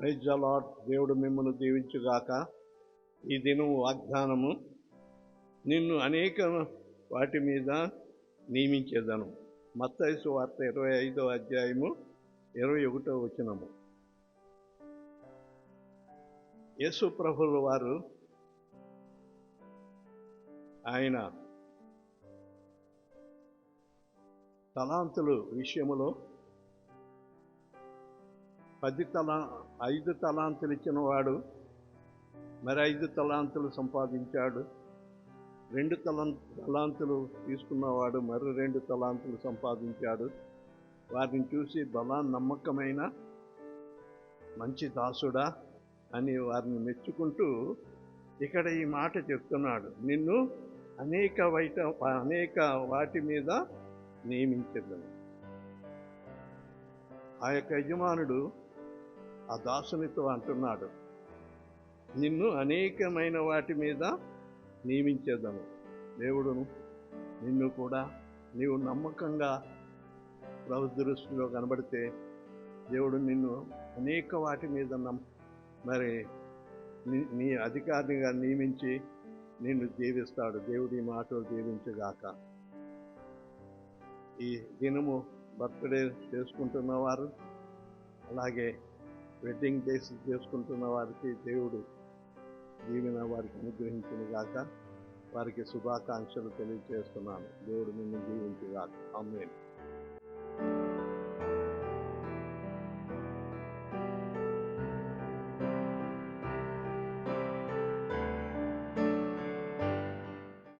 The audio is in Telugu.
ప్రైజ్ అలాట్ దేవుడు మిమ్మల్ని దీవించుగాక. ఈ దినం వాగ్దానము నిన్ను అనేక వాటి మీద నియమించేదను. మత్తైసు వార్త ఇరవై ఐదో అధ్యాయము ఇరవై ఒకటో వచనము. యేసు ప్రభుల వారు ఆయన తలాంతులు విషయములో పది తలా ఐదు తలాంతులు ఇచ్చిన వాడు మరి ఐదు తలాంతులు సంపాదించాడు. రెండు తలం తలాంతులు తీసుకున్నవాడు మరి రెండు తలాంతులు సంపాదించాడు. వారిని చూసి బలా నమ్మకమైన మంచి దాసుడా అని వారిని మెచ్చుకుంటూ ఇక్కడ ఈ మాట చెప్తున్నాడు. నిన్ను అనేక వైట అనేక వాటి మీద నియమించదు ఆ యొక్క యజమానుడు ఆ దాసునితో అంటున్నాడు నిన్ను అనేకమైన వాటి మీద నియమించేదను. దేవుడును నిన్ను కూడా నీవు నమ్మకంగా ప్రభు దృష్టిలో కనబడితే దేవుడు నిన్ను అనేక వాటి మీద నమ్ మరి నీ అధికారినిగా అధికారిగా నియమించి నిన్ను దీవిస్తాడు దేవుడి మాటలు దీవించగాక ఈ దినము బర్త్డే చేసుకుంటున్న వారు అలాగే వెడ్డింగ్ డేస్ చేసుకుంటున్న వారికి దేవుడు దీవెన వారికి అనుగ్రహించిన గాక వారికి శుభాకాంక్షలు తెలియజేస్తున్నాను దేవుడు నిన్ను దీవించుగాక అమ్మేను